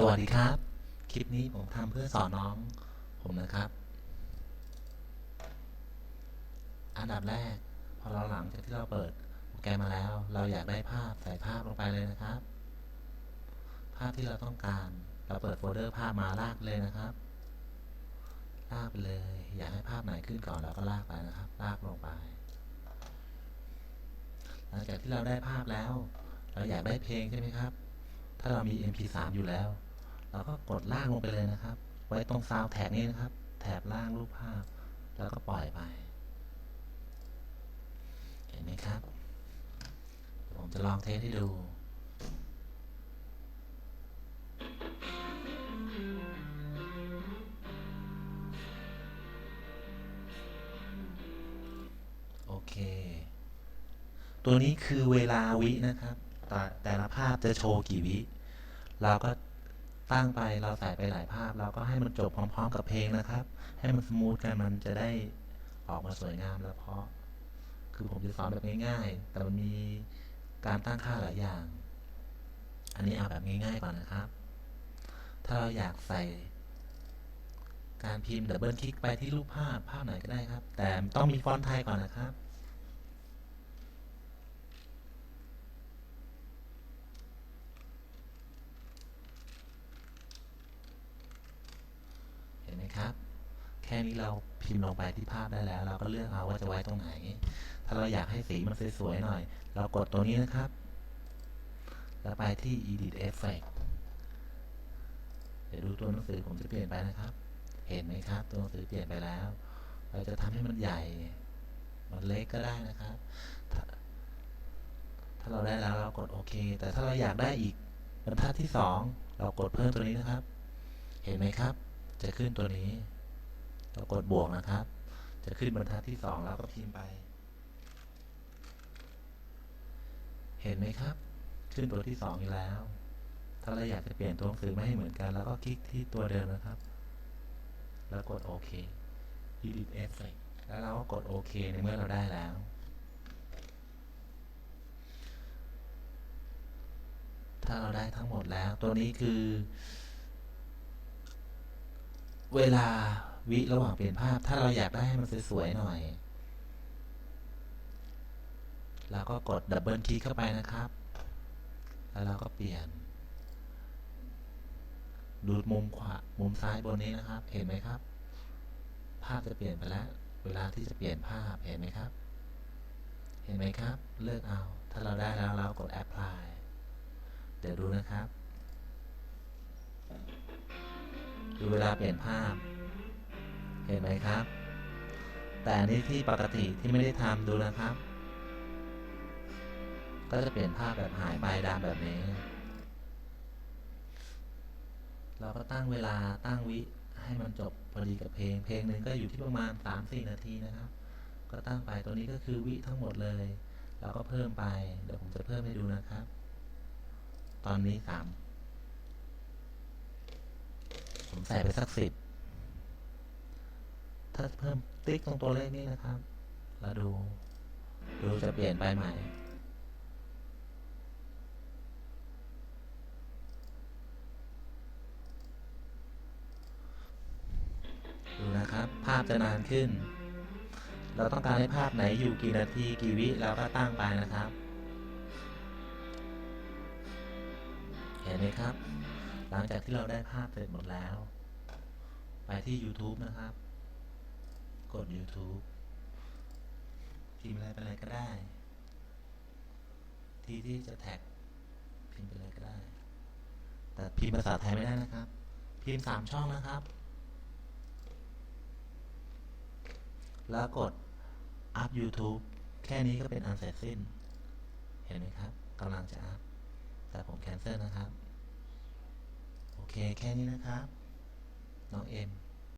สวัสดีครับ คลิปนี้ผมทำเพื่อสอนน้องผมนะครับ อันดับแรก พอเราหลังจากที่เราเปิดโปรแกรมมาแล้ว เราอยากได้ภาพใส่ภาพลงไปเลยนะครับ ภาพที่เราต้องการ เราเปิดโฟลเดอร์ภาพมาลากเลยนะครับ ลากไปเลย อยากให้ภาพไหนขึ้นก่อนเราก็ลากไปนะครับ ลากลงไปหลังจากที่เราได้ภาพแล้ว เราอยากได้เพลงใช่ไหมครับ ถ้าเรามี MP3 อยู่แล้ว เราก็กดล่างลงไปเลยนะครับ ไว้ตรงซาวแท็กนี้นะครับ แถบล่างรูปภาพ แล้วก็ปล่อยไป เห็นไหมครับ ผมจะลองเทสให้ดูโอเคตัวนี้คือเวลาวินะครับ แต่แต่ละภาพจะโชว์กี่วิ เราก็ ตั้งไปเราใส่ไปหลายภาพ เราก็ให้มันจบพร้อม ๆ กับเพลงนะครับ ให้มันสมูทกันมันจะได้ออกมาสวยงามแล้วเพราะ คือผมจะสอนแบบง่าย ๆ แต่มันมีการตั้งค่าหลายอย่าง อันนี้เอาแบบง่ายๆก่อนนะครับ ถ้าเราอยากใส่การพิมพ์ดับเบิลคลิกไปที่รูปภาพภาพไหนก็ได้ครับ แต่ต้องมีฟอนต์ไทยก่อนนะครับ เห็นไหมครับ แค่นี้เราพิมพ์ลงไปที่ภาพได้แล้ว เราก็เลือกเอาว่าจะไว้ตรงไหน ถ้าเราอยากให้สีมันสวยๆหน่อย เรากดตัวนี้นะครับ แล้วไปที่ edit effect เดี๋ยวดูตัวหนังสือผมจะเปลี่ยนไปนะครับ เห็นไหมครับ ตัวหนังสือเปลี่ยนไปแล้ว เราจะทำให้มันใหญ่ มันเล็กก็ได้นะครับถ้าถ้าเราได้แล้วเรากดโอเค แต่ถ้าเราอยากได้อีกบรรทัดที่สองเรากดเพิ่มตัวนี้นะครับ เห็นไหมครับ จะขึ้นตัวนี้ เรากดบวกนะครับ จะขึ้นบรรทัดที่สองแล้วก็พิมพ์ไป เห็นไหมครับ ขึ้นตัวที่สองอีกแล้ว ถ้าเราอยากจะเปลี่ยนตัวหนังสือไม่ให้เหมือนกันแล้วก็คลิกที่ตัวเดิมนะครับ แล้วกดโอเค edit effect แล้วเราก็กดโอเคในเมื่อเราได้แล้วถ้าเราได้ทั้งหมดแล้ว ตัวนี้คือ เวลา วิระหว่างเปลี่ยนภาพ ถ้าเราอยากได้ให้มันสวยๆหน่อย เราก็กดดับเบิลคลิกเข้าไปนะครับ แล้วเราก็เปลี่ยน ดูมุมขวา มุมซ้ายบนนี้นะครับ เห็นไหมครับ ภาพจะเปลี่ยนไปแล้ว เวลาที่จะเปลี่ยนภาพ เห็นไหมครับ เห็นไหมครับ เลือกเอา ถ้าเราได้แล้วเรากด apply เดี๋ยวดูนะครับ ดูเวลาเปลี่ยนภาพ เห็นไหมครับ แต่อันนี้ที่ปกติที่ไม่ได้ทำดูนะครับ ก็จะเปลี่ยนภาพแบบหายไปดำแบบนี้ เราก็ตั้งเวลาตั้งวิให้มันจบพอดีกับเพลง เพลงหนึ่งก็อยู่ที่ประมาณ 3-4 นาทีนะครับ ก็ตั้งไปตัวนี้ก็คือวิทั้งหมดเลย เราก็เพิ่มไป เดี๋ยวผมจะเพิ่มให้ดูนะครับ ตอนนี้สามผมใส่ไปสักสิบ ถ้าเพิ่มติ๊กตรงตัวเลขนี้นะครับ แล้วดู ดูจะเปลี่ยนไปใหม่ ดูนะครับ ภาพจะนานขึ้น เราต้องการให้ภาพไหนอยู่กี่นาทีกี่วิเราก็ตั้งไปนะครับ เห็นไหมครับ หลังจากที่เราได้ภาพเสร็จหมดแล้ว ไปที่ YouTube นะครับ กด YouTube พิมพ์อะไรไปเลยก็ได้ ที่ที่จะแท็กพิมพ์ไปเลยก็ได้ แต่พิมพ์ภาษาไทยไม่ได้นะครับ พิมพ์สามช่องนะครับ แล้วกด up YouTube แค่นี้ก็เป็นอันเสร็จสิ้น เห็นไหมครับกำลังจะ up แต่ผมแคนเซิลนะครับ โอเคแค่นี้นะครับ น้องเอ็ม